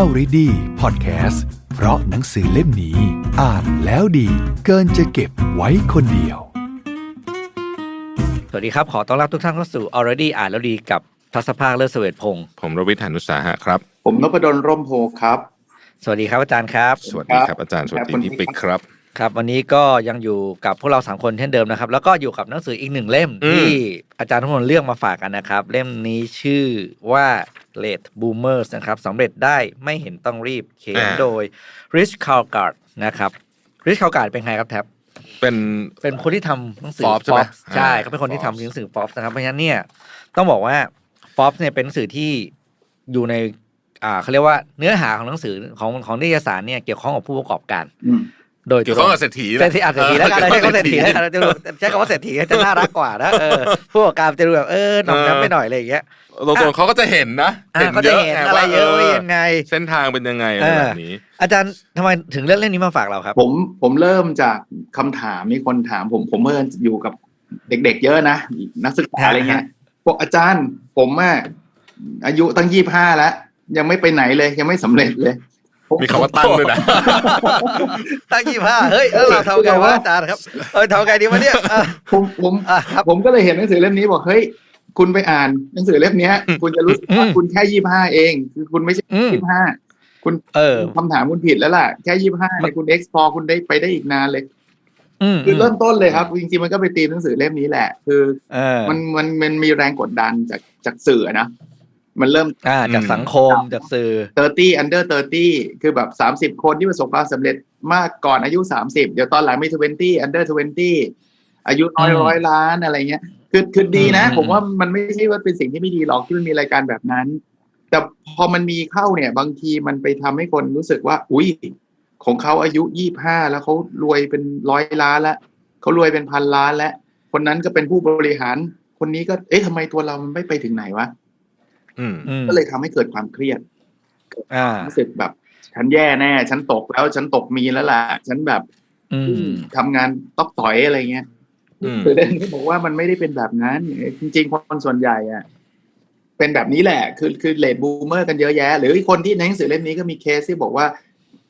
Already Podcast เพราะหนังสือเล่มนี้ อ่านแล้วดี เกินจะเก็บไว้คนเดียว สวัสดีครับ ขอต้อนรับทุกท่านเข้าสู่ already อ่านแล้วดีกับทัศภาคเลิศเสวตพงศ์ผมรวิทยานุสาหะครับ ผมนพดลร่มโพครับ สวัสดีครับอาจารย์ครับ สวัสดีครับอาจารย์สวัสดีพี่ปิ๊กครับ ครับวันนี้ก็ยังอยู่กับพวกเราสามคนเช่นเดิมนะครับ แล้วก็อยู่กับหนังสืออีกหนึ่งเล่มอืมที่อาจารย์ทุกคนเลือกมาฝากกันนะครับ เล่มนี้ชื่อว่า Late Boomers นะครับสำเร็จได้ไม่เห็นต้องรีบเขียนโดย Rich c a l g a r d นะครับ Rich c a l g a r d เป็นใครครับแท็บเป็นเป็นคนที่ทำหนังสือ Forbes ใช่ไหม Forbes ใช่อ่าเขาเป็นคนที่ทำ Forbes หนังสือ Forbes นะครับเพราะฉะนั้นเนี่ยต้องบอกว่า Forbes เนี่ยเป็นหนังสือที่อยู่ในอ่าเขาเรียกว่าเนื้อหาของหนังสือของของนิตยสารเนี่ยเกี่ยวข้องกับผู้ประกอบการอืม โดยเกี่ยวข้องกับเศรษฐีเศรษฐีอะเศรษฐีแล้วกันออใช้คำว่าเศรษฐีแล้วกี่ยวกัข้องนจะดูใช้คำว่าเศรษฐีจะน่ารักกว่านะเออผู้ประกอบการจะดูแบบเออหน่อมน้ำไปหน่อยอะไรอย่างเงี้ยตรงๆเขาก็จะเห็นนะอ่าก็จะเห็นอะไรเยอะว่ายังไง เส้นทางเป็นยังไงอะไรเออแบบนี้ อาจารย์ทำไมถึงเลือกเล่มนี้มาฝากเราครับ ผมผมเริ่มจากคำถามมีคนถามผมผมเมื่ออยู่กับเด็ก ๆ เยอะนะนักศึกษาอะไรเงี้ยบอกอาจารย์ผมอะอายุตั้งยี่ห้าแล้วยังไม่ไปไหนเลยยังไม่สำเร็จเลยผ มีคำว่าตั้งด้วยนะ ตั้งยี่ห้าเฮ้ยเออเราทำไงวะอาจารย์ครับเออทำไงดีวะเนี่ยอะผมผมอะครับผมก็เลยเห็นหนังสือเล่มนี้บอกเฮ้ยคุณไปอ่านหนังสือเล่มเนี้ยคุณจะรู้สึกว่าอืมคุณแค่ยี่ห้าเองคือคุณไม่ใช่อืมยี่ห้าคุณเออคำถามคุณผิดแล้วล่ะ แค่ยี่ห้ามันคุณเอ็กซ์พอคุณได้ไปได้อีกนานเลยอืมคือเริ่มต้นเลยครับ จริงๆมันก็ไปตีมหนังสือเล่มนี้แหละ คือเออมันมันมันมีแรงกดดันจากจากสื่อนะ มันเริ่มอ่าจากอืมสังคมจากสื่อ 30 under 30 คือแบบ 30 คนที่ประสบความสำเร็จมากก่อนอายุ 30 เดี๋ยวตอนหลังมี 20 under 20 อายุน้อยอืมร้อยล้านอะไรเงี้ย คือคือดีนะอืมผมว่ามันไม่ใช่ว่าเป็นสิ่งที่ไม่ดีหรอกที่มันมีรายการแบบนั้น แต่พอมันมีเข้าเนี่ย บางทีมันไปทำให้คนรู้สึกว่า อุ้ยของเขาอายุยี่ห้าแล้วเขารวยเป็นร้อยล้านแล้วเขารวยเป็นพันล้านแล้วคนนั้นก็เป็นผู้บริหาร คนนี้ก็เอ๊ะทำไมตัวเรามันไม่ไปถึงไหนวะอืมอืม ก็เลยทำให้เกิดความเครียดอ่ารู้สึกแบบ ฉันแย่แน่ ฉันตกแล้ว ฉันตกมีแล้วล่ะ ฉันแบบอืมทำงานตอกต่อยอะไรเงี้ยอืมคือเล่นที่บอกว่ามันไม่ได้เป็นแบบนั้น จริงๆคนส่วนใหญ่อะเป็นแบบนี้แหละ คือคือเลดบูมเมอร์กันเยอะแยะ หรืออีกคนที่ในหนังสือเล่มนี้ก็มีเคสที่บอกว่า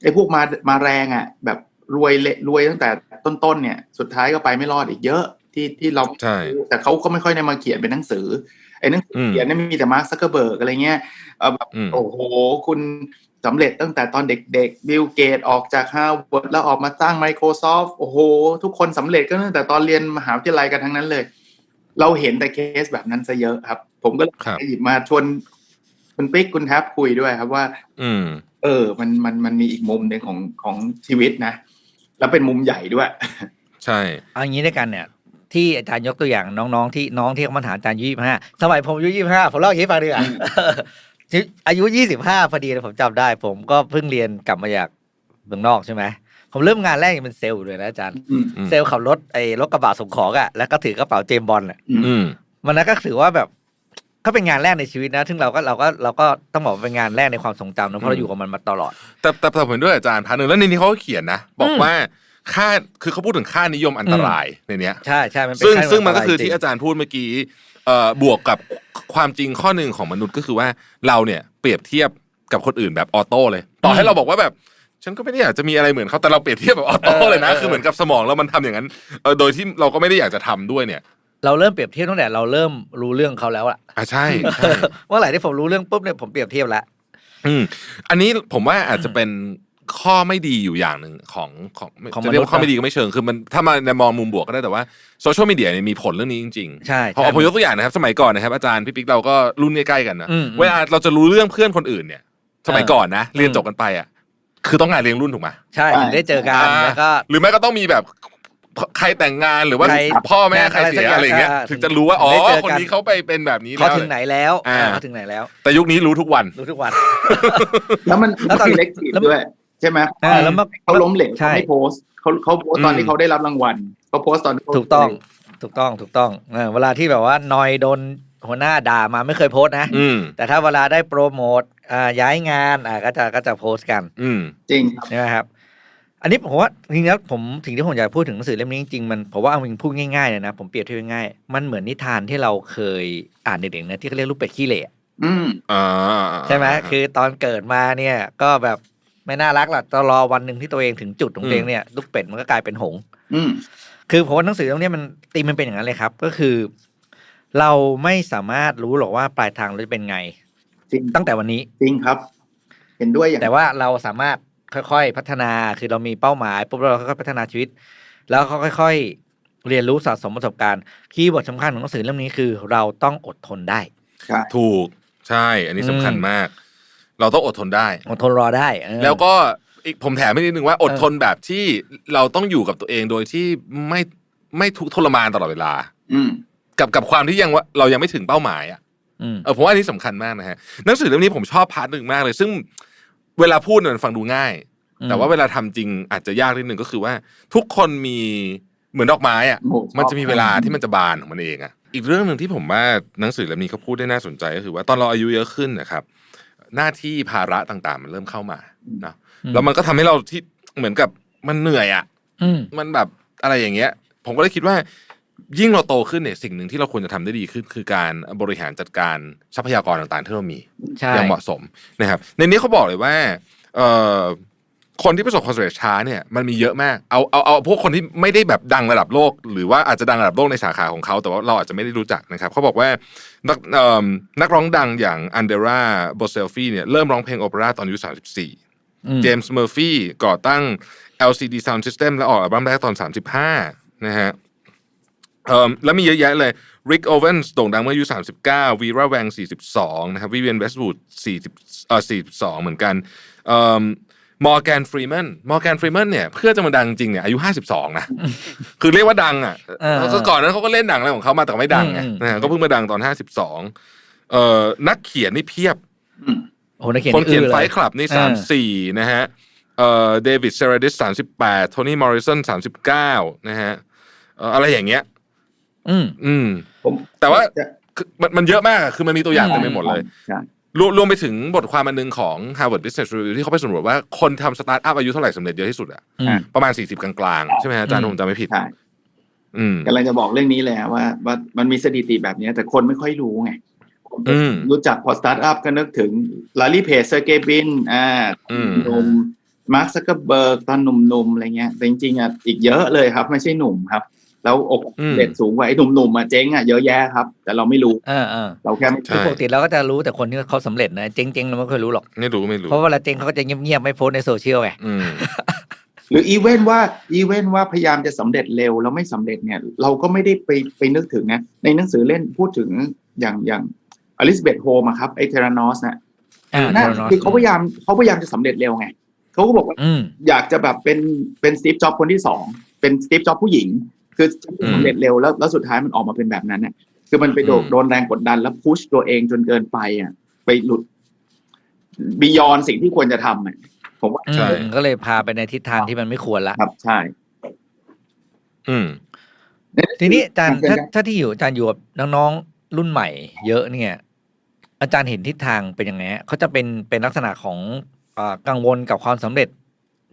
ไอ้พวกมามาแรงอะแบบรวยเละรวยตั้งแต่ต้นๆเนี่ย สุดท้ายก็ไปไม่รอดอีกเยอะที่ที่เราใช่แต่เขาก็ไม่ค่อยได้มาเขียนเป็นหนังสือ ไอ้หนังสืออืมเขียนเนี่ยมีแต่มาร์คซักเกอร์เบิร์กอะไรเงี้ยเออแบบอืมโอ้โหคุณสำเร็จตั้งแต่ตอนเด็กๆบิลเกตออกจากฮาร์วาร์ดแล้วออกมาตั้ง Microsoft โอ้โห ทุกคนสำเร็จก็ตั้งแต่ตอนเรียนมหาวิทยาลัยกันทั้งนั้นเลย เราเห็นแต่เคสแบบนั้นซะเยอะครับ ผมก็เลยครับหยิบมาชวนคุณปิ๊กคุณแท็บคุยด้วยครับว่า อืม เออ มันมันมันมีอีกมุมหนึ่งของของชีวิตนะ แล้วเป็นมุมใหญ่ด้วย ใช่เอางี้ด้วยกันเนี่ย ที่อาจารย์ยกตัวอย่างน้องๆที่น้องที่เขามาถามอาจารย์อายุยี่ห้าสมัยผมอายุยี่ห้าผมเล่าอย่างนี้ให้ฟังดีกว่าอายุยี่สิบห้าพอดีเลยผมจำได้ ผมก็เพิ่งเรียนกลับมาจากเมืองนอกใช่ไหมผมเริ่มงานแรกยังเป็นเซลล์อยู่เลยนะอาจารย์อืมอืมเซลล์ขับรถไอ้รถกระบะส่งของอะแล้วก็ถือกระเป๋าเจมส์บอลอะอืมมันนั้นก็ถือว่าแบบก็เป็นงานแรกในชีวิตนะ ซึ่งเราก็เราก็เราก็ต้องบอกว่าเป็นงานแรกในความทรงจำนะเพราะเราอยู่กับมันมาตลอด แต่แต่แต่ผมเห็นด้วยอาจารย์พันหนึ่งแล้วในนี้เขาก็เขียนนะ บอกอืมว่า ค่าคือเขาพูดถึงค่านิยมอันตรายในเนี้ยใช่ใช่มันเป็นซึ่งขั้ซึ่งมันก็คือจริที่งอาจารย์พูดเมื่อกี้เอ่อบวกกับความจริงข้อหนึ่งของมนุษย์ก็คือว่าเราเนี่ยเปรียบเทียบกับคนอื่นแบบออโต้เลย ต่อให้เราบอกว่าแบบ ฉันก็ไม่ได้อยากจะมีอะไรเหมือนเขาแต่เราเปรียบเทียบแบบออโต้เลยนะคือเหมือนกับสมองแล้วมันทำอย่างนั้นเออโดยที่เราก็ไม่ได้อยากจะทำด้วยเนี่ยเราเริ่มเปรียบเทียบตั้งแต่เราเริ่มรู้เรื่องเขาแล้วอะอะใช่ใช่เมื่อไหร่ที่ผมรู้เรื่องปุ๊บเนี่ยผมเปรียบเทียบแล้วอืมอันนี้ผมว่าอาจจะเป็น ข้อไม่ดีอยู่อย่างหนึ่งของของของจะเรียกมนุษย์ว่าข้อไม่ดีก็ไม่เชิงคือมันถ้ามาในมองมุมบวกก็ได้แต่ว่าโซเชียลมีเดียเนี่ยมีผลเรื่องนี้จริงๆใช่พอใช่ผมยกตัวอย่างนะครับสมัยก่อนนะครับอาจารย์พี่ปิ๊กเราก็รุ่นใกล้ๆกันนะอืมเวลาเราจะรู้เรื่องเพื่อนคนอื่นเนี่ย สมัยเออก่อนนะเรียนอืมจบกันไปอะคือต้องงานเลี้ยงรุ่นถูกไหมใช่ถึงได้เจอกันอ่าแล้วก็หรือไม่ก็ต้องมีแบบใครแต่งงานหรือว่าใครพ่อแม่ใครอะไรสัเสีกยอย่างอะไรอย่างเงี้ยอ่าถึงจะรู้ว่าอ๋อได้เจอกันคนนี้เขาไปเป็นแบบนี้เขาแล้วถึงไหนแล้วอ่าอ่าเขาถึงไหนแล้ว แต่ยุคนี้รู้ทุกวันรู้ทุกวัน แล้วมันแล้วตอนมีเล็กทีฟแล้วด้วย ใช่ไหมอ่าแล้วมันเขาล้มเหลวใช่เขาไม่โพสต์เขาเขาโพสต์ตอนอืมที่เขาได้รับรางวัลเขาโพสต์ตอนที่เขาถูกต้อง ถูกต้องถูกต้องเออเวลาที่แบบว่านอยโดนหัวหน้าด่ามาไม่เคยโพสต์นะอืมแต่ถ้าเวลาได้โปรโมทอ่าย้ายงานอ่าก็จะก็จะโพสต์กัน อืมจริงครับใช่ไหมครับ อันนี้ผมว่าจริงๆแล้วผมสิ่งที่ผมอยากพูดถึงหนังสือเล่มนี้จริงๆมันผมว่าเอาจริงๆพูดง่ายๆเลยนะผมเปรียบเทียบง่ายๆมันเหมือนนิทานที่เราเคยอ่านเด็กๆนะที่เขาเรียกลูกเป็ดขี้เหร่อืมอ่าใช่ช่ไหมคือตอนเกิดมาเนี่ยก็แบบ ไม่น่ารักหรอกต้องรอวันหนึ่งที่ตัวเองถึงจุดของตัวเองเนี่ยลูกเป็ดมันก็กลายเป็นหงส์อืมคือผมว่าหนังสือเล่มนี้มันตีมมันเป็นอย่างนั้นเลยครับ ก็คือ เราไม่สามารถรู้หรอกว่าปลายทางเราจะเป็นไงจริงตั้งแต่วันนี้จริงครับ เห็นด้วยอย่างแต่ว่าเราสามารถค่อยๆพัฒนาคือเรามีเป้าหมายปุ๊บเราค่อยๆพัฒนาชีวิต แล้วก็ค่อย ๆ เรียนรู้สะสมประสบการณ์คีย์เวิร์ดสำคัญของหนังสือเล่มนี้คือ เราต้องอดทนได้ใช่ถูกใช่ อันนี้สำคัญอืมมาก เราต้องอดทนได้ อดทนรอได้เออแล้วก็อีกผมแถมให้นิดนึงว่าอดทนแบบที่เราต้องอยู่กับตัวเองโดยที่ไม่ไม่ทุกข์ทรมานตลอดเวลา อืม กับกับความที่ยังว่าเรายังไม่ถึงเป้าหมายอะอืม เออผมว่าอันนี้สำคัญมากนะฮะหนังสือเล่มนี้ผมชอบพาร์ทหนึ่งมากเลย ซึ่งเวลาพูดเนี่ยมันฟังดูง่ายแต่ว่าเวลาทำจริงอาจจะยากนิดนึงก็คือว่า ทุกคนมีเหมือนดอกไม้อะ โอ้โหชอบ มันจะมีเวลาที่มันจะบานของมันเองอะอีกเรื่องหนึ่งที่ผมว่าหนังสือเล่มนี้เขาพูดได้น่าสนใจก็คือว่าตอนเราอายุเยอะขึ้นนะครับ หน้าที่ภาระต่างๆ มันเริ่มเข้ามานะอืมแล้วมันก็ทำให้เราที่เหมือนกับมันเหนื่อยอะอืมมันแบบอะไรอย่างเงี้ย ผมก็เลยคิดว่า ยิ่งเราโตขึ้นเนี่ยสิ่งหนึ่งที่เราควรจะทำได้ดีขึ้น คือการบริหารจัดการทรัพยากรต่างๆ ที่เรามีใช่อย่างเหมาะสมนะครับ ในนี้เขาบอกเลยว่าเอ่อ คนที่ประสบความสำเร็จช้าเนี่ยมันมีเยอะมากเอาเอาเอาพวกคนที่ไม่ได้แบบดังระดับโลก หรือว่าอาจจะดังระดับโลกในสาขาของเขาแต่ว่าเราอาจจะไม่ได้รู้จักนะครับเขาบอกว่านักเอิ่มนักร้องดังอย่างอันเดราโบเซลฟีเนี่ยเริ่มร้องเพลงโอเปร่าตอนอายุ34อืมเจมส์เมอร์ฟี่ก่อตั้ง LCD Sound System และออกอัลบั้มแรกตอน 35 นะฮะเอ่อแล้วมีเยอะแยะเลย Rick Owens โด่งดังเมื่ออายุ 39 Vera Wang 42 นะครับ Vivian Westwood 40เอ่อ42 เหมือนกัน เอ่อ Morgan Freeman Morgan Freeman เนี่ยเพื่อจะมาดังจริงเนี่ยอายุ 52 นะ คือเรียกว่าดังอะเออแล้วก็ก่อนนั้นเขาก็เล่นหนังอะไรของเขามาแต่ไม่ดังไงอืมนะฮะก็เพิ่งมาดังตอน 52 เอ่อนักเขียนนี่เพียบอืมโอ้โหนักเขียนคนเขียนอื้อไฟเลยคลับนี่เออสามสี่นะฮะเอ่อเดวิดเซราดิสสามสิบแปดโทนี่มอริสันสามสิบเก้านะฮะเอ่ออะไรอย่างเงี้ย อืมอืมผมแต่ว่าจะคือมันมันเยอะมากอะคือมันมีตัวอย่างเต็มไปหมดเลยใช่ รวมรวมไปถึงบทความอันหนึงของ Harvard Business Review ที่เขาไปสำรวจว่าคนทำสตาร์ทอัพอายุเท่าไหร่สำเร็จเยอะที่สุดอะอืมประมาณ40กลางๆ ใช่ไหมฮะอาจารย์อืมผมจำไม่ผิดใช่อืมกำลังจะบอกเรื่องนี้เลยฮะว่าว่ามันมีสถิติแบบเนี้ยแต่คนไม่ค่อยรู้ไงอืมรู้จักพอสตาร์ทอัพก็นึกถึงลารีเพจเซอร์เกย์บินอ่าอืมหนุ่มมาร์คซักเกอร์เบิร์กตอนหนุ่มๆอะไรเงี้ยแต่จริงๆอะอีกเยอะเลยครับ ไม่ใช่หนุ่มครับ แล้วโอกาสอืมเด็ดสูงกว่าไอ้หนุ่มๆอะเจ๊งอะเยอะแยะครับ แต่เราไม่รู้เออเออเราแค่ไม่ใช่คือปกติเราก็จะรู้แต่คนที่เขาสำเร็จนะเจ๊งๆเราไม่เคยรู้หรอกไม่รู้ไม่รู้เพราะเวลาเจ๊งเขาก็จะเงียบๆไม่โพสต์ในโซเชียลไงอืมหรืออีเวนว่าอีเวนว่าพยายามจะสำเร็จเร็วแล้วไม่สำเร็จเนี่ย เราก็ไม่ได้ไปไปนึกถึงนะในหนังสือเล่นพูดถึงอย่างอย่างอลิซาเบธโฮมครับไอเทรานอสนะอ่าน่า Theranos คือเขาพยายามเขาพยายามจะสำเร็จเร็วไงเขาก็บอกว่าอืมอยากจะแบบเป็นเป็นสตีฟจ็อบคนที่สองเป็นสตีฟจ็อบผู้หญิง คือสำเร็จเร็วแล้วแล้วสุดท้ายมันออกมาเป็นแบบนั้นเนี่ยคือมันไปโดนอืมโดนแรงกดดันแล้วพุชตัวเองจนเกินไปอะ ไปหลุดบียอนสิ่งที่ควรจะทำอะผมว่าอืใช่มก็เลยพาไปในทิศทางที่มันไม่ควรละครับใช่ อืม ทีนี้อาจารย์เชิญถ้าครับถ้าที่อยู่อาจารย์อยู่กับน้องๆรุ่นใหม่ เยอะเนี่ย อาจารย์เห็นทิศทางเป็นยังไงฮะเขาจะเป็นเป็นลักษณะของเอ่อกังวลกับความสำเร็จ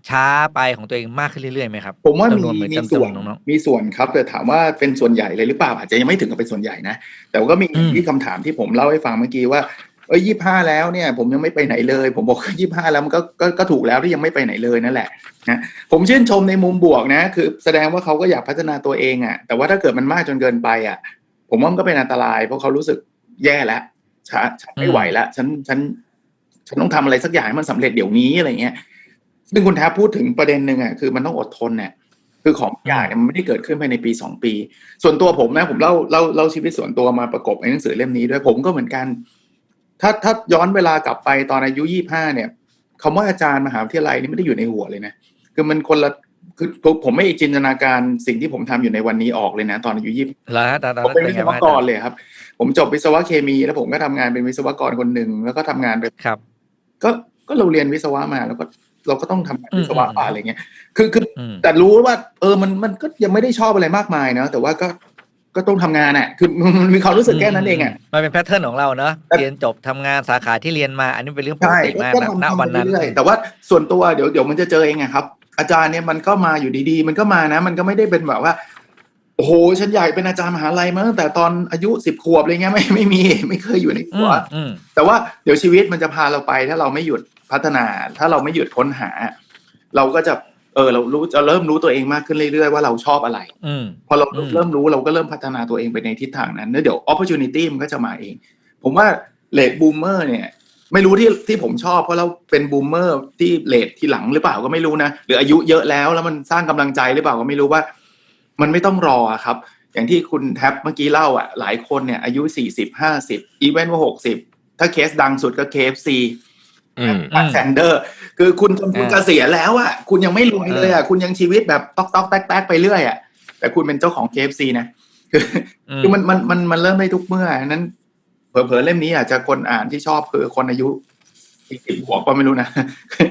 ช้าไปของตัวเองมากขึ้นเรื่อยๆไหมครับ ผมว่ามีจำนวนเหมือนมีจำส่วนจำนวนน้องมีส่วนครับแต่ถามว่าเป็นส่วนใหญ่เลยหรือเปล่าอาจจะยังไม่ถึงกับเป็นส่วนใหญ่นะ แต่ว่าก็มีอืมที่คำถามที่ผมเล่าให้ฟังเมื่อกี้ว่าเอ้ยยี่ห้าแล้วเนี่ยผมยังไม่ไปไหนเลย ผมบอกยี่ห้าแล้วมันก็ก็ก็ถูกแล้วที่ยังไม่ไปไหนเลยนั่นแหละนะผมชื่นชมในมุมบวกนะ คือแสดงว่าเขาก็อยากพัฒนาตัวเองอะ่ะ แต่ว่าถ้าเกิดมันมากจนเกินไปอะ ผมว่ามันก็เป็นอันตราย เพราะเขารู้สึกแย่แล้วฉันฉันไม่ไหวแล้วฉันฉันฉันต้องทำอะไรสักอย่างให้มันสำเร็จเดี๋ยวนี้อะไรเงี้ย ซึ่งคุณแทบพูดถึงประเด็นหนึ่งอะคือมันต้องอดทนเนี่ยคือของอย่างเนี่ยมันไม่ได้เกิดขึ้นภายในปีสองปี ส่วนตัวผมนะผมเล่าเล่าเล่าชีวิตส่วนตัวมาประกบในหนังสือเล่มนี้ด้วยผมก็เหมือนกัน ถ้าถ้าย้อนเวลากลับไปตอนอายุยี่ห้าเนี่ยคำว่าอาจารย์มหาวิทยาลัยนี่ไม่ได้อยู่ในหัวเลยนะคือมันคนละคือผมผมไม่จินตนาการสิ่งที่ผมทำอยู่ในวันนี้ออกเลยนะ ตอนอายุยี่ๆแล้วฮะตอนนั้นผมเป็นเป็นวิไงศวบ้างกรเลยครับ ผมจบวิศวะเคมี แล้วผมก็ทำงานเป็นวิศวกรคนหนึ่งแล้วก็ทำงานไปครับ ก็ก็เราเรียนวิศวะมาแล้วก็ เราก็ต้องทำงานวิศวะอืมป่ะอะไรเงี้ยคือคืออืมแต่รู้ว่า เออมันมันก็ยังไม่ได้ชอบอะไรมากมายนะแต่ว่าก็ก็ต้องทำงานอะ คือมันมีความรู้สึกแค่นั้นเองอะมันเป็นแพทเทิร์นของเราเนอะแต่เรียนจบทำงานสาขาที่เรียนมา อันนี้เป็นเรื่องปกใช่ติมากก็นะทำณทำวันไปนั้นเรื่อยๆแต่ว่าส่วนตัวเดี๋ยวเดี๋ยวมันจะเจอเองอะครับ อาจารย์เนี่ยมันก็มาอยู่ดีๆ มันก็มานะ มันก็ไม่ได้เป็นแบบว่า โอ้โห ฉันอยากเป็นอาจารย์มหาลัยมาตั้งแต่ตอนอายุสิบขวบอะไรเงี้ยไม่ไม่มี ไม่เคยอยู่ในอืหัมวอืมแต่ว่าเดี๋ยวชีวิตมันจะพาเราไป ถ้าเราไม่หยุดพัฒนา ถ้าเราไม่หยุดค้นหา เราก็จะเออเรารู้จะเริ่มรู้ตัวเองมากขึ้นเรื่อยๆว่าเราชอบอะไรอืมพอเราอืมเริ่มรู้เราก็เริ่มพัฒนาตัวเองไปในทิศทางนั้นแล้วเดี๋ยว opportunity มันก็จะมาเอง ผมว่าเลดบูมเมอร์เนี่ย ไม่รู้ที่ที่ผมชอบเพราะเราเป็นบูมเมอร์ที่เลดที่หลังหรือเปล่าก็ไม่รู้นะหรืออายุเยอะแล้วแล้วมันสร้างกำลังใจหรือเปล่าก็ไม่รู้ว่า มันไม่ต้องรออะครับ อย่างที่คุณแท็บเมื่อกี้เล่าอะหลายคนเนี่ยอายุสี่สิบห้าสิบอีเวนต์ว่าหกสิบถ้าเคสดังสุดก็ KFC อืมอืมแซนเดอร์ คือคุณจนคุณอ่าเกษียณแล้วอะคุณยังไม่รวยเลยอะคุณยังชีวิตแบบตอกตอกแตกแตกไปเรื่อยอะแต่คุณเป็นเจ้าของ KFC นะคืออืมคือมันมันมันมันเริ่มได้ทุกเมื่อฉะนั้นเผลอๆเล่มนี้อาจจะคนอ่านที่ชอบคือคนอายุ สี่สิบหัวก็ไม่รู้นะ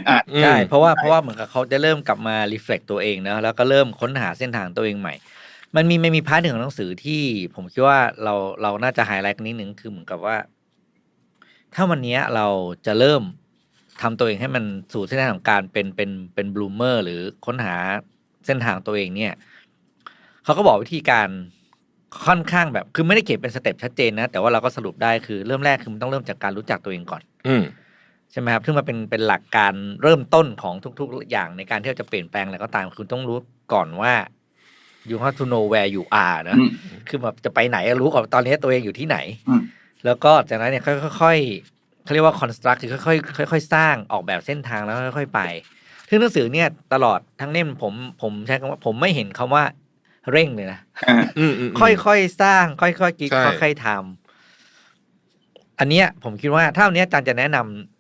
อ่านใช่เพราะว่าเพราะว่าเหมือนกับเขาจะเริ่มกลับมารีเฟล็กตัวเองนะแล้วก็เริ่มค้นหาเส้นทางตัวเองใหม่ มันมีมันมีพาร์ทหนึ่งของหนังสือที่ผมคิดว่าเราเราน่าจะไฮไลท์กันนิดนึงคือเหมือนกับว่า ถ้าวันเนี้ยเราจะเริ่มทำตัวเองให้มันสู่เส้นทางของการเป็นเป็นเป็นบลูเมอร์หรือค้นหาเส้นทางตัวเองเนี่ยเขาก็บอกวิธีการค่อนข้างแบบ คือไม่ได้เขียนเป็นสเต็ปชัดเจนนะ แต่ว่าเราก็สรุปได้คือเริ่มแรกคือมันต้องเริ่มจากการรู้จักตัวเองก่อน อืม ใช่ไหมครับซึ่งมันเป็นเป็นหลักการเริ่มต้นของทุก ๆ อย่างในการที่เราจะเปลี่ยนแปลงอะไรก็ตามคุณต้องรู้ก่อนว่า you have to know where you are นะอืมคือแบบจะไปไหนรู้ก่อนตอนนี้ตัวเองอยู่ที่ไหนอืมแล้วก็จากนั้นเนี่ยค่อยๆเขาเรียกว่า construct คือค่อยๆค่อยๆสร้างออกแบบเส้นทางแล้วค่อยๆไปซึ่งหนังสือเนี่ยตลอดทั้งเล่มผมผมใช้คำว่าผมไม่เห็นคำว่าเร่งเลยนะอ่าอืมอืมค่อยๆสร้าง ค่อยๆคิดใช่ค่อยๆทำอันเนี้ยผมคิดว่าถ้าวันเนี้ยอาจารย์จะแนะนำ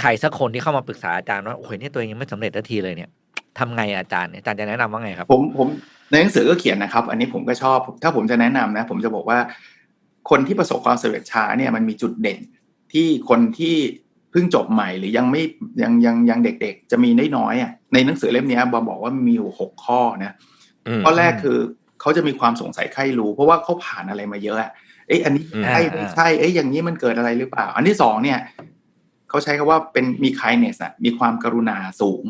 ใครสักคนที่เข้ามาปรึกษาอาจารย์ว่าโอ้ยเนี่ยตัวเองยังไม่สำเร็จทันทีเลยเนี่ยทำไงอะอาจารย์เนี่ยอาจารย์จะแนะนำว่าไงครับ ผมผมในหนังสือก็เขียนนะครับ อันนี้ผมก็ชอบ ถ้าผมจะแนะนำนะ ผมจะบอกว่า คนที่ประสบความสำเร็จช้าเนี่ยมันมีจุดเด่นที่คนที่เพิ่งจบใหม่หรือยังไม่ยังยังยังเด็กๆ จะมีได้น้อยอะในหนังสือเล่มเนี้ยบอบอกว่ามีอยู่หกข้อนะอืมข้อแรกคือเขาจะมีความสงสัยใครรู้ เพราะว่าเขาผ่านอะไรมาเยอะอะเอ้ยอันนี้อืมใช่ไม่ใช่เอ้ยอย่างนี้มันเกิดอะไรหรือเปล่า อันที่สองเนี่ย เขาใช้คำว่าเป็นมี kindness อะมีความกรุณาสูง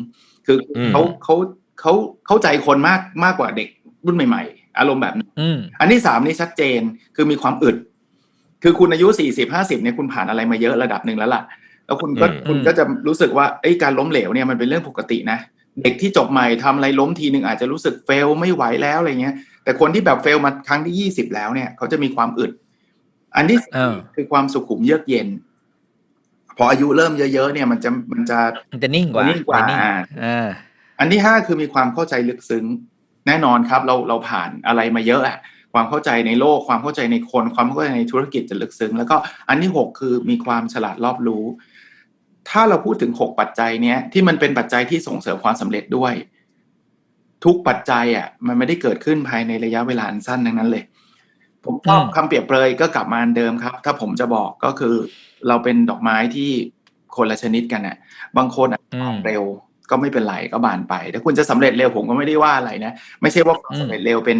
คืออมเขาเขาเขาเข้าใจคนมากมากกว่าเด็กรุ่นใหม่ ๆ อารมณ์แบบนั้นอืมอันที่สามนี่ชัดเจนคือมีความอึด คือคุณอายุสี่สิบห้าสิบเนี่ยคุณผ่านอะไรมาเยอะระดับหนึ่งแล้วล่ะ แล้วคุณก็อืมคุณก็จะรู้สึกว่าไอ้ยการล้มเหลวเนี่ยมันเป็นเรื่องปกตินะเด็กที่จบใหม่ทำอะไรล้มทีหนึ่งอาจจะรู้สึกเฟลไม่ไหวแล้วอะไรเงี้ย แต่คนที่แบบเฟลมาครั้งที่ยี่สิบแล้วเนี่ยเขาจะมีความอึด อันที่สี่เออคือความสุขุมเยือกเย็น พออายุเริ่มเยอะๆเนี่ยมันจะมันจะมันจะนิ่งกว่านิ่งกว่าจะอ่าอันที่ห้าคือมีความเข้าใจลึกซึ้งแน่นอนครับ เราเราผ่านอะไรมาเยอะอะความเข้าใจในโลกความเข้าใจในคน ความเข้าใจในธุรกิจจะลึกซึ้งแล้วก็อันที่หกคือมีความฉลาดรอบรู้ ถ้าเราพูดถึงหกปัจจัยเนี้ยที่มันเป็นปัจจัยที่ส่งเสริมความสำเร็จด้วย ทุกปัจจัยอะมันไม่ได้เกิดขึ้นภายในระยะเวลาอันสั้นดังนั้นเลย ผมชอบอืมคำเปรียบเปรยก็กลับมาอันเดิมครับ ถ้าผมจะบอกก็คือ เราเป็นดอกไม้ที่คนละชนิดกันอะ บางคนอะอืมเร็วก็ไม่เป็นไรก็บานไปถ้าคุณจะสำเร็จเร็วผมก็ไม่ได้ว่าอะไรนะ ไม่ใช่ว่าความอืมสำเร็จเร็วเป็น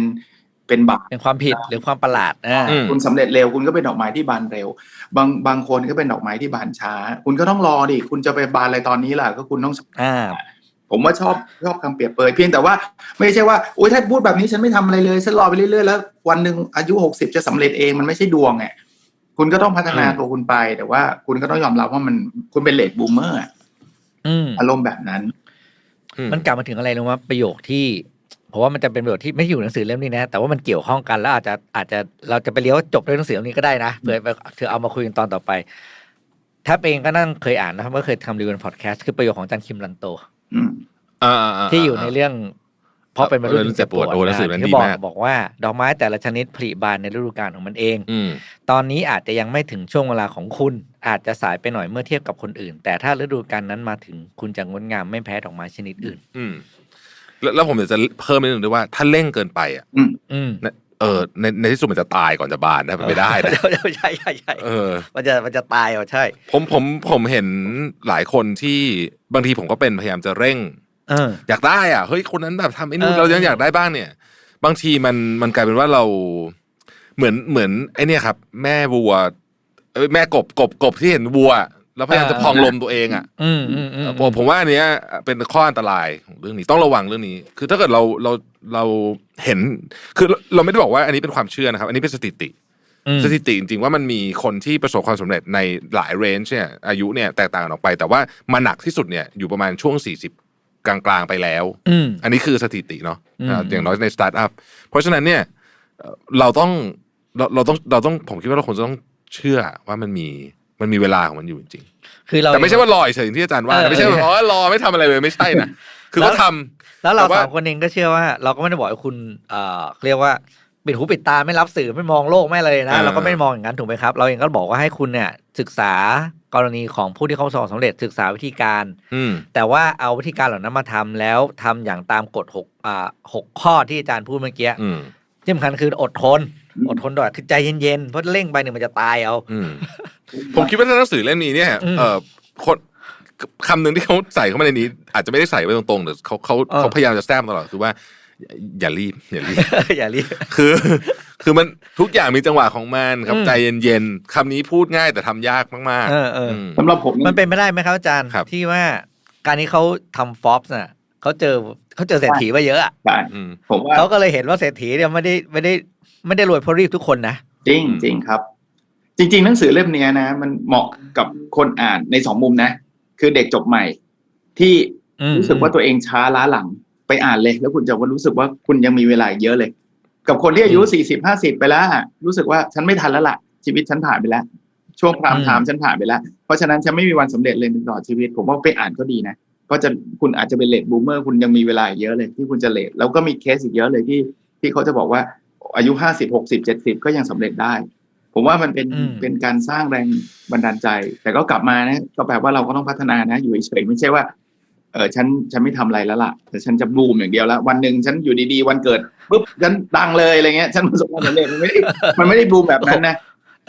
เป็นบาปเป็นความผิดหรือความประหลาดอ่าอืมคุณสำเร็จเร็วคุณก็เป็นดอกไม้ที่บานเร็ว บางบางคนก็เป็นดอกไม้ที่บานช้า คุณก็ต้องรอดิคุณจะไปบานอะไรตอนนี้ล่ะก็คุณต้องอ่า ผมว่าชอบชอบคำเปรียบเปรยเพียงแต่ว่าไม่ใช่ว่าโอ้ยถ้าพูดแบบนี้ฉันไม่ทำอะไรเลยฉันรอไปเรื่อยๆแล้ววันหนึ่งอายุหกสิบจะสำเร็จเองมันไม่ใช่ดวงไงคุณก็ต้องพัฒนาอืมตัวคุณไป แต่ว่าคุณก็ต้องยอมรับว่ามันคุณเป็นเลดบูมเมอร์อืมอารมณ์แบบนั้นอืมมันกลับมาถึงอะไรรู้ไหมประโยคที่ผมว่ามันจะเป็นประโยคที่ไม่อยู่ในหนังสือเล่มนี้นะ แต่ว่ามันเกี่ยวข้องกันแล้วอาจจะอาจจะเราจะไปเลี้ยวจบด้วยหนังสือเล่มนี้ก็ได้นะเผื่อไปเธอเอามาคุยกันตอนต่อไป ถ้าเองก็นั่งเคยอ่านนะครับก็เคยทำรีวิวพอดแคสต์คือประโยคของอาจันคิมลันโตอืมอ่าๆๆ ที่อยู่ในเรื่องเพราะเป็นมนุษย์เรื่องเจ็บปวดโอ้หนังสือนั้นที่ดีบอกมากบอกว่า ดอกไม้แต่ละชนิดผลิบานในฤดูกาลของมันเองอืมตอนนี้อาจจะยังไม่ถึงช่วงเวลาของคุณ อาจจะสายไปหน่อยเมื่อเทียบกับคนอื่น แต่ถ้าฤดูกาลนั้นมาถึงคุณจะงดงามไม่แพ้ดอกไม้ชนิดอื่น อืมแล้วแล้วผมอยากจะเพิ่มนิดนึงด้วยว่าถ้าเร่งเกินไปอะอืม เออในในที่สุดมันจะตายก่อนจะบานนะมันไม่ได้นะใช่ใช่ใช่เออ มันจะมันจะตายอะใช่ ผมผมผมเห็นหลายคนที่บางทีผมก็เป็นพยายามจะเร่งเอออยากได้อะเฮ้ยคนนั้นแบบทำไอ้นู่นเออเรายังอยากได้บ้างเนี่ย บางทีมันมันกลายเป็นว่าเราเหมือนเหมือนไอ้เนี่ยครับ แม่วัวเอ้ยแม่กบกบกบที่เห็นวัว แล้วพยายามจะพองลมตัวเองอะอืมอืมอืมผมผมว่าอันเนี้ยเป็นข้ออันตรายของเรื่องนี้ต้องระวังเรื่องนี้ คือถ้าเกิดเราเราเราเห็น คือเราไม่ได้บอกว่าอันนี้เป็นความเชื่อนะครับ อันนี้เป็นสถิติอืมสถิติจริงๆว่ามันมีคนที่ประสบความสำเร็จในหลายเรนจ์เนี่ยอายุเนี่ยแตกต่างกันออกไป แต่ว่ามาหนักที่สุดเนี่ยอยู่ประมาณช่วง 40 กลางๆไปแล้วอืมอันนี้คือสถิติเนาะอืมอ่าอย่างน้อยในสตาร์ทอัพเพราะฉะนั้นเนี่ยเอ่อเราต้องเราเราต้องเราต้องผมคิดว่าเราควรจะต้องเชื่อว่ามันมี มันมีเวลาของมันอยู่จริงคือเราๆแต่ไม่ใช่ว่ารอเฉยอย่างที่อาจารย์ว่าเออนะไม่ใช่ว่าเอออ๋อรอไม่ทำอะไรเลยไม่ใช่นะคือเขาทำแล้วเราแต่ว่าสามคนเองก็เชื่อว่า เราก็ไม่ได้บอกให้คุณเอ่อเรียกว่าปิดหูปิดตาไม่รับสื่อไม่มองโลกไม่เลยนะอ่าเราก็ไม่ได้มองอย่างนั้นถูกไหมครับ เราเองก็บอกว่าให้คุณเนี่ยศึกษากรณีของผู้ที่เขาประสบความสำเร็จศึกษาวิธีการอืมแต่ว่าเอาวิธีการเหล่านั้นมาทำแล้วทำอย่างตามกฎหกอ่าหกข้อที่อาจารย์พูดเมื่อกี้อืม ที่สำคัญคืออดทนอืมอดทนด้วยคือใจเย็นๆเพราะเร่งไปเนี่ยมันจะตายเอาอืมผมคิดว่าถ้าหนังสือเล่มนี้เนี่ยอืมเอ่อคนคำหนึ่งที่เขาใส่เข้ามาในนี้ อาจจะไม่ได้ใส่ไว้ตรงๆแต่เขาเขาเออเขาพยายามจะแซมตลอดคือว่าอย่า อย่ารีบอย่ารีบอย่ารีบคือ คือมันทุกอย่างมีจังหวะของมันครับอืมใจเย็นๆคำนี้พูดง่ายแต่ทำยากมากเออเออมสำหรับผมมันเป็นไปได้ไหมครับอาจารย์ครับที่ว่าการที่เขาทำฟอปส์น่ะ เขาเจอเขาเจอเศรษฐีมาเยอะอะใช่อืมผมว่าเขาก็เลยเห็นว่าเศรษฐีเนี่ยไม่ได้ไม่ได้ไม่ได้รวยเพราะรีบทุกคนนะจริงจริงครับ จริง ๆ หนังสือเล่มเนี้ยนะ มันเหมาะกับคนอ่านในสองมุมนะ คือเด็กจบใหม่ ที่อืมรู้สึกว่าตัวเองช้าล้าหลังไปอ่านเลย แล้วคุณจะว่ารู้สึกว่าคุณยังมีเวลาอีกเยอะเลย กับคนที่อายุสี่สิบห้าสิบไปแล้วอะรู้สึกว่าฉันไม่ทันแล้วล่ะ ชีวิตฉันผ่านไปแล้ว ช่วงพรามไทม์ฉันผ่านไปแล้ว เพราะฉะนั้นฉันไม่มีวันสำเร็จเลยในตลอดชีวิต ผมว่าไปอ่านก็ดีนะ เพราะจะคุณอาจจะเป็นเลดบูมเมอร์คุณยังมีเวลาอีกเยอะเลยที่คุณจะเลดแล้วก็มีเคสอีกเยอะเลยที่ที่เขาจะบอกว่าอายุห้าสิบหกสิบเจ็ดสิบก็ยังสำเร็จได้ ผมว่ามันเป็นอืมเป็นการสร้างแรงบันดาลใจ แต่ก็กลับมานะก็แปลว่าเราก็ต้องพัฒนานะ อยู่เฉยๆไม่ใช่ว่าเออฉันฉันไม่ทำอะไรแล้วล่ะ แต่ฉันจะบูมอย่างเดียวแล้ว วันหนึ่งฉันอยู่ดีๆ วันเกิดปุ๊บฉันดังเลยอะไรเงี้ยฉันประสบความสำเร็จมันไม่ได้มันไม่ได้บูมแบบนั้นนะ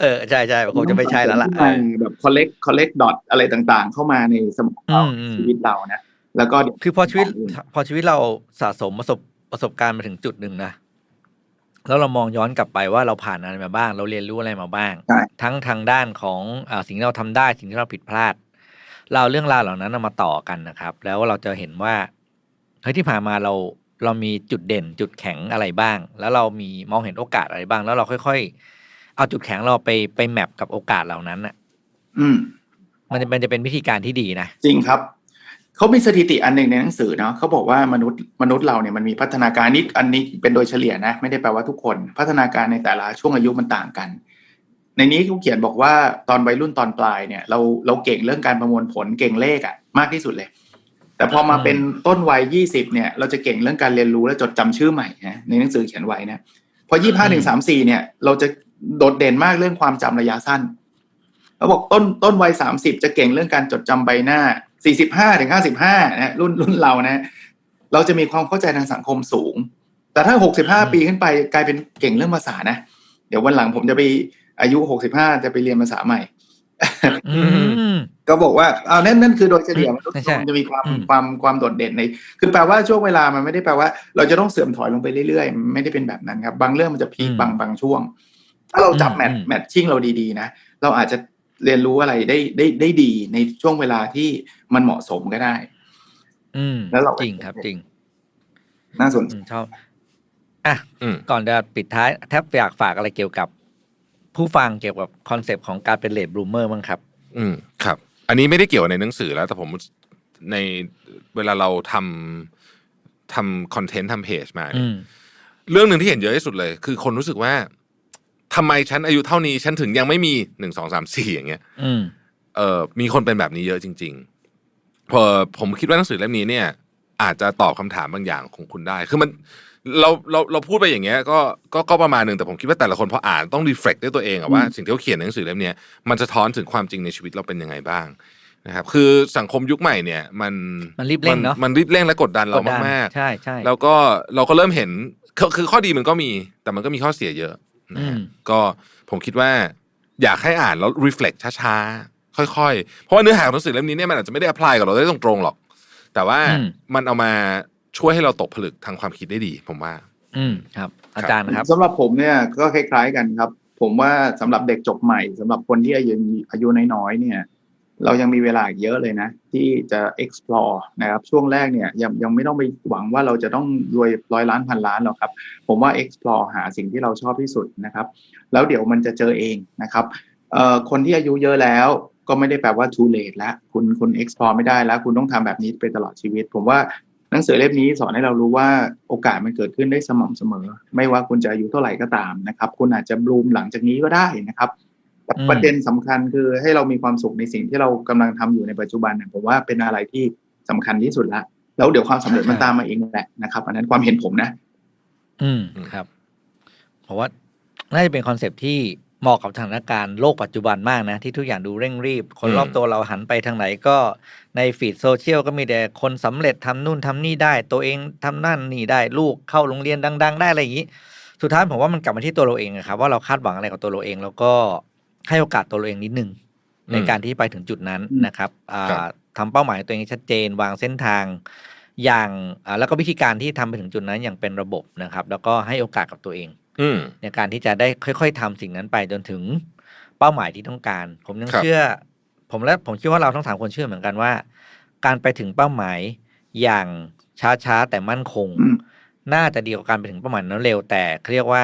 เออใช่ใช่คงจะไม่ใช่แล้วล่ะเออแบบ collect collect dot อะไรต่างๆ เข้ามาในสมองเราอืมอืมชีวิตเรานะแล้วก็คือพอชีวิต พอชีวิตเราสะสมประสบประสบการณ์มาถึงจุดหนึ่งนะแล้วเรามองย้อนกลับไปว่าเราผ่านอะไรมาบ้าง เราเรียนรู้อะไรมาบ้างใช่ทั้งทางด้านของอาสิ่งที่เราทำได้สิ่งที่เราผิดพลาด เราเอาเรื่องราวเหล่านั้นเอามาต่อกันนะครับ แล้วเราจะเห็นว่าเฮ้ยที่ผ่านมาเราเรามีจุดเด่นจุดแข็งอะไรบ้าง แล้วเรามีมองเห็นโอกาสอะไรบ้าง แล้วเราค่อย ๆ เอาจุดแข็งเราไปไปแมปกับโอกาสเหล่านั้นอะ อืม มันจะมันจะเป็นวิธีการที่ดีนะ จริงครับเขามีสถิติอันหนึ่งในหนังสือเนาะเขาบอกว่ามนุษย์มนุษย์เราเนี่ยมันมีพัฒนาการนิดอันนี้เป็นโดยเฉลี่ยนะ ไม่ได้แปลว่าทุกคน พัฒนาการในแต่ละช่วงอายุมันต่างกัน ในนี้เขาเขียนบอกว่าตอนวัยรุ่นตอนปลายเนี่ย เราเราเก่งเรื่องการประมวลผลเก่งเลขอะมากที่สุดเลย แต่พอมาเป็นต้นวัยยี่สิบเนี่ย เราจะเก่งเรื่องการเรียนรู้และจดจำชื่อใหม่นะในหนังสือเขียนไว้นะพอยี่ห้าถึงสามสี่เนี่ย เราจะ โดดเด่นมากเรื่องความจำระยะสั้นเขาบอกต้นต้นวัยสามสิบจะเก่งเรื่องการจดจำใบหน้าสี่สิบห้าถึงห้าสิบห้านะรุ่นรุ่นเรานะ เราจะมีความเข้าใจทางสังคมสูง แต่ถ้าหกสิบห้าอืมปีขึ้นไปกลายเป็นเก่งเรื่องภาษานะ เดี๋ยววันหลังผมจะไปอายุหกสิบห้าจะไปเรียนภาษาใหม่อืมก็บอกว่าเอานั่นนั่นคือโดยเฉลี่ยอืมมนุษย์ใช่มันจะมีความอืมความความโดดเด่นใน คือแปลว่าช่วงเวลามันไม่ได้แปลว่า เราจะต้องเสื่อมถอยลงไปเรื่อยๆมันไม่ได้เป็นแบบนั้นครับ บางเรื่องมันจะพีคบางบางช่วง ถ้าเราจับแมทแมทชิ่งเราดีๆนะเราอาจจะเรียนรู้อะไรได้ได้ได้ดีในช่วงเวลาที่มันเหมาะสมก็ได้ อืมแล้วเราจริงครับ จริง น่าสนใจอืมชอบอะอืมก่อนจะปิดท้ายแทบอยากฝากอะไรเกี่ยวกับ ผู้ฟังเกี่ยวกับคอนเซปต์ของการเป็นเลดบลูเมอร์บ้างครับ อืมครับ อันนี้ไม่ได้เกี่ยวในหนังสือแล้ว แต่ผมในเวลาเราทำทำคอนเทนต์ทำเพจมาอืเนี่ยมเรื่องหนึ่งที่เห็นเยอะที่สุดเลย คือคนรู้สึกว่า ทำไมฉันอายุเท่านี้ ฉันถึงยังไม่มีหนึ่งสองสามสี่อย่างเงี้ยอืมเออมีคนเป็นแบบนี้เยอะจริง ๆ พอผมคิดว่าหนังสือเล่มนี้เนี่ย อาจจะตอบคำถามบางอย่างของคุณได้ คือมันเราเราเราพูดไปอย่างเงี้ยก็ก็ก็ประมาณหนึ่งแต่ผมคิดว่าแต่ละคนพออ่านต้องรีเฟล็กด้วยตัวเองอะว่าอืมสิ่งที่เขาเขียนในหนังสือเล่มเนี้ยมันจะท้อนถึงความจริงในชีวิตเราเป็นยังไงบ้างนะครับคือสังคมยุคใหม่เนี่ย มันมันรีบเร่งเนอะมันรีบเร่งและกดดันเรากดดันมากๆใช่ใช่แล้วก็เราก็เริ่มเห็นคือคือข้อดีมันก็มี แต่มันก็มีข้อเสียเยอะ นะฮะอืมก็ผมคิดว่า อยากให้อ่านแล้ว reflect ช้าๆ ค่อยๆ เพราะว่าเนื้อหาของหนังสือเล่มนี้เนี่ยมันอาจจะไม่ได้ apply กับเราได้ตรงๆหรอก แต่ว่าอืมมันเอามาช่วยให้เราตกผลึกทางความคิดได้ดี ผมว่า อืมครับ อาจารย์นะครับสำหรับผมเนี่ยก็คล้าย ๆกันครับ ผมว่าสำหรับเด็กจบใหม่สำหรับคนที่อายุอายุน้อยๆเนี่ย เรายังมีเวลาอีกเยอะเลยนะ ที่จะ explore นะครับช่วงแรกเนี่ยยังยังไม่ต้องไปหวังว่าเราจะต้องรวยร้อยล้านพันล้านหรอกครับ ผมว่า explore หาสิ่งที่เราชอบที่สุดนะครับ แล้วเดี๋ยวมันจะเจอเองนะครับคนที่อายุเยอะแล้วก็ไม่ได้แปลว่า too late แล้วคุณคุณ explore ไม่ได้แล้ว คุณต้องทำแบบนี้ไปตลอดชีวิต ผมว่าหนังสือเล่มนี้สอนให้เรารู้ว่าโอกาสมันเกิดขึ้นได้สม่ำเสมอ ไม่ว่าคุณจะอายุเท่าไหร่ก็ตามนะครับ คุณอาจจะบลูมหลังจากนี้ก็ได้นะครับ ประเด็นสำคัญคือให้เรามีความสุขในสิ่งที่เรากำลังทำอยู่ในปัจจุบันเนี่ยผมว่าเป็นอะไรที่สำคัญที่สุดละแล้วเดี๋ยวความสำเร็จมันตามมาเองแหละนะครับ อันนั้นความเห็นผมนะ อืมครับ เพราะว่าน่าจะเป็นคอนเซปต์ที่เหมาะกับสถานการณ์โลกปัจจุบันมากนะ ที่ทุกอย่างดูเร่งรีบ คนอืมรอบตัวเราหันไปทางไหนก็ในฟีดโซเชียลก็มีแต่คนสำเร็จทำนู่นทำนี่ได้ ตัวเองทำนั่นนี่ได้ลูกเข้าโรงเรียนดัง ๆ ได้อะไรอย่างนี้ สุดท้ายผมว่ามันกลับมาที่ตัวเราเองอะครับว่าเราคาดหวังอะไรกับตัวเราเอง แล้วก็ ให้โอกาสตัวเราเองนิดนึง ในการที่ไปถึงจุดนั้นอืมนะครับอ่าครับทำเป้าหมายตัวเองให้ชัดเจน วางเส้นทาง อย่างอ่าแล้วก็วิธีการที่ทำไปถึงจุดนั้นอย่างเป็นระบบนะครับ แล้วก็ให้โอกาสกับตัวเองอืมในการที่จะได้ค่อย ๆทำสิ่งนั้นไปจนถึงเป้าหมายที่ต้องการ ผมยังครับเชื่อ ผมและผมคิดว่าเราทั้งสามคนเชื่อเหมือนกันว่า การไปถึงเป้าหมายอย่างช้าๆแต่มั่นคงอืมน่าจะดีกว่าการไปถึงเป้าหมายนั้นเร็วแต่เขาเรียกว่า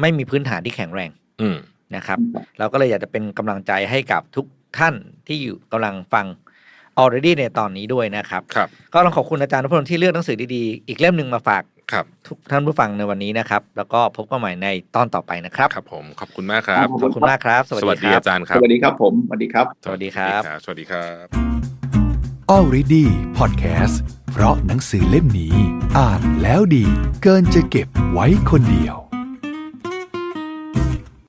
ไม่มีพื้นฐานที่แข็งแรง อืม นะครับ เราก็เลยอยากจะเป็นกำลังใจให้กับทุกท่านที่อยู่กำลังฟัง already ในตอนนี้ด้วยนะครับครับ ก็ต้องขอบคุณอาจารย์นพดลที่เลือกหนังสือดีๆ อีกเล่มหนึ่งมาฝากครับทุกท่านผู้ฟังในวันนี้นะครับ แล้วก็พบกันใหม่ในตอนต่อไปนะครับ ครับผมขอบคุณมากครับ ขอบคุณมากครับ สวัสสวัสดีดีครับอาจารย์ครัสบวัสดีครับผมสวัสดีครับ สวัสดีครับ สวัสดีครับ Already Podcast เพราะหนังสือเล่มนี้ อ่านแล้วดี เกินจะเก็บไว้คนเดียว